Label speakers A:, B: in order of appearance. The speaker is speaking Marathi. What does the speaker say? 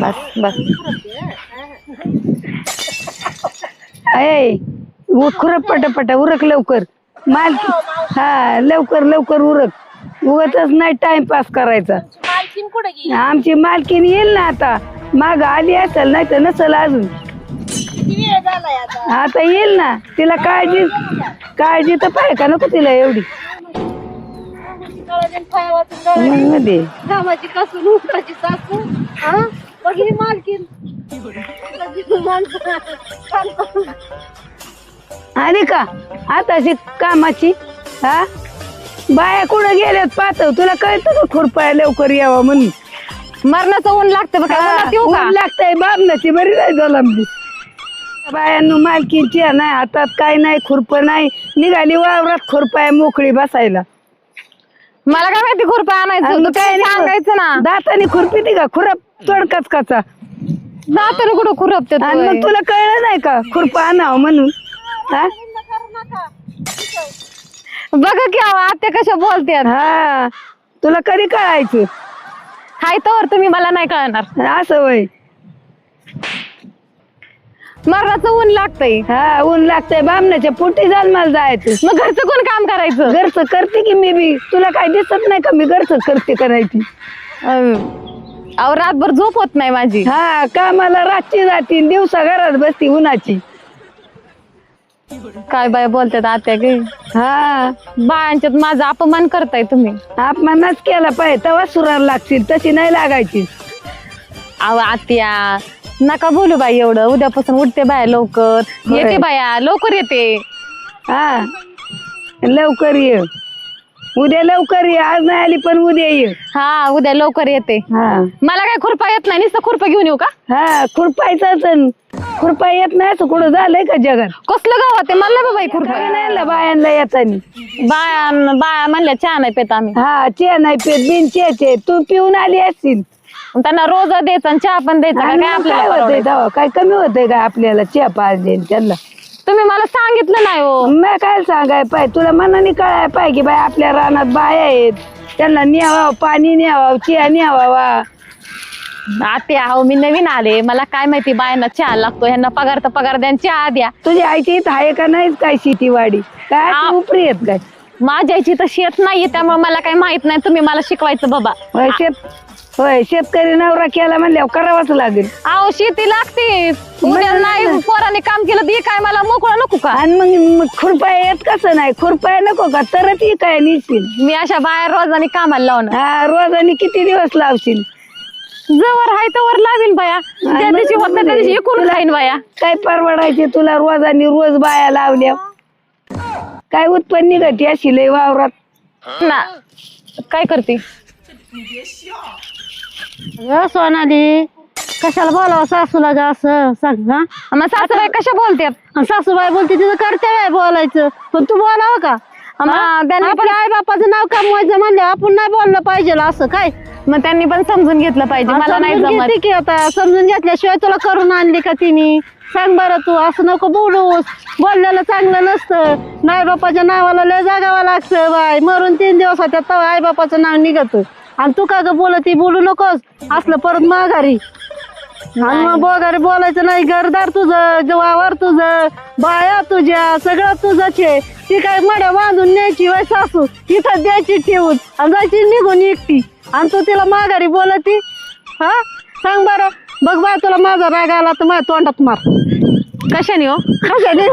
A: बस बस अय खुरप पटापटा उरक लवकर. माल हा लवकर लवकर उरक. उगतच नाही टाइमपास करायचा.
B: मालकीन कुठे गेली
A: आमची मालकीन येईल ना आता. माग आली असेल नाही तर नसेल अजून.
B: किती वेळ झालाय आता?
A: आता येईल ना. तिला काळजी काळजी तर पाहिजे का नको तिला एवढी?
B: पाय कसून उठाची सासू हा? मालकीन.
A: आली का? आताशी कामाची हा? बाया कुठं गेल्यात पाहतो? तुला कळतं का खुरपाय लवकर यावं म्हणून?
C: मरणाचं ऊन लागतं बघा
A: लागतंय बाबनाची बरी नाही झाला बायांनो मालकीची नाही हातात काय नाही खुरप नाही. निघाली वावरात खुरपाय मोकळी बसायला.
C: मला काय माहिती खुरपा आणायचं
A: आणि
C: होतं,
A: मग काय
C: तुम्ही
A: नाही
C: सांगायचं ना.
A: दाताने खुरपी ती का? खुरप तोडकाच काचा
C: जातं कुठं खुरपते
A: आणि मग तुला कळलं नाही का? खुरपा आणावं म्हणून. हा?
C: बघा की अहो, आत्या कशा बोलतात
A: हा. तुला कधी कळायचं?
C: हाय तर तुम्ही मला नाही कळणार.
A: असं वय
C: मरणाचं ऊन लागतंय.
A: हा ऊन लागतंय. बामणाच्या पोटी जाल मला जायचं.
C: मग घरचं कोण काम करायचं?
A: घरचं करते की मी बी. तुला काय दिसत नाही का मी घरचं करते करायची?
C: अहो रातभर झोप होत नाही माझी.
A: हा कामाला रातची जाती दिवसा घरात बसती उन्हाची.
C: काय बाय बोलतात आत्या गे?
A: हा.
C: बायांच्यात माझा अपमान करताय तुम्ही.
A: अपमानच केला पाहिजे. तेव्हा सुरार लागतील तशी नाही लागायची.
C: अहो आत्या नका बोलू बाई एवढं. उद्यापासून उठते बाया लवकर.
A: होय.
C: येते बाया लवकर येते.
A: हा. लवकर ये. उद्या लवकर ये. आज नाही आली पण उद्या ये.
C: हा उद्या लवकर येते.
A: हा.
C: मला काय खुरपा येत नाही नुसतं खुरपा घेऊन येऊ का?
A: हा खुरपायचं खुरपा येत नाही असं कुठं झालंय का जगात?
C: कसलं गाव ते? मला बाई खुरपा.
A: काय नाही आणलं बायांना येतानी.
C: बाया बाया म्हणल्या चहा नाही पेत आम्ही.
A: हा चे नाही पेत. बिन चेचे तू पिऊन आली असतील
C: त्यांना रोज द्यायचा आणि चहा पण द्यायचा. का काय
A: मग काय
C: आपल्याला
A: होतंय
C: परवडायचं?
A: तेव्हा? काय कमी होतंय का आपल्याला चे पाच देईन त्यांना?
C: तुम्ही मला सांगितलं नाही हो.
A: मी काय सांगाय पाय? तुला मनाने कळाय पाय की बाय आपल्या रानात बाया आहेत. त्यांना न्यावा पाणी न्यावा चिया न्यावा
C: आत्या हो मी नवीन आले. मला काय माहिती बायांना चहा लागतो ह्यांना पगार तर पगार द्या आणि चहा द्या.
A: तुझ्या आईची इथं आहे का नाही काय शेतीवाडी? काय
C: आ-
A: उपरी येत काय?
C: माझ्या आईची तर शेत नाहीये त्यामुळे मला काही माहीत नाही. तुम्ही मला शिकवायचं बाबा.
A: शेत होय शेतकरी नवरा केला म्हणल्यावर करावाच लागेल.
C: अहो शेती लागते. उद्या नाही पोराने काम केलं तर हे काय मला मोकळं नको का?
A: आणि मग खुरपाय येत कसं नाही? खुरपाय नको का? तरच ही काय निघशील
C: मी अशा बाहेर रोजाने कामाला लावणार.
A: हा रोजानी किती दिवस लावशील?
C: जवळ हाय तवर लावीन बाया. त्या दिवशी होत नाही त्या दिवशी खाईन बाया.
A: काय परवडायचे तुला रोजानी रोज बाया लावल्या? काय उत्पन्न निघत अशी लय वावरात?
C: ना काय करते?
B: सोनाली कशाला बोलावं सासूला ग असं? सांग हा?
C: मग सासूबाई कशा बोलतात
B: आणि सासूबाई बोलते तिथं कर्तव्य आहे बोलायचं. पण तू बोलावं का?
C: मग त्यांनी
B: आपल्या आई बापाचं नाव कमवायचं म्हणलं आपण नाही बोललं पाहिजे असं काय?
C: मग त्यांनी पण समजून घेतलं पाहिजे मला नाही
B: समजून
C: जमत.
B: घेते की आता समजून घेतल्याशिवाय तुला करून आणली का तिने? सांग बरं तू असं नको बोलूस बोललेलं चांगलं नसतं. नाही बापाच्या नावाला लय जागावं लागतं बाय मरून तीन दिवस होत्या तेव्हा आई बापाचं नाव निघत. आणि तू का ग बोलत ती बोलू नकोस. असलं परत माघारी. आणि मग बोगारी बोलायचं नाही. घरदार तुझं जवावर तुझं बाया तुझ्या सगळं तुझंच आहे. ती काय मड्या बांधून न्यायची वय सासू? इथं द्यायची ठेवून. आणि जायची निघून एकटी. आणि तू तिला माघारी बोलती? हा? सांग बरं. बघ बा तुला माझा राग आला तर माझ्या तोंडात मार.
C: कशाने हो?
B: कशाने?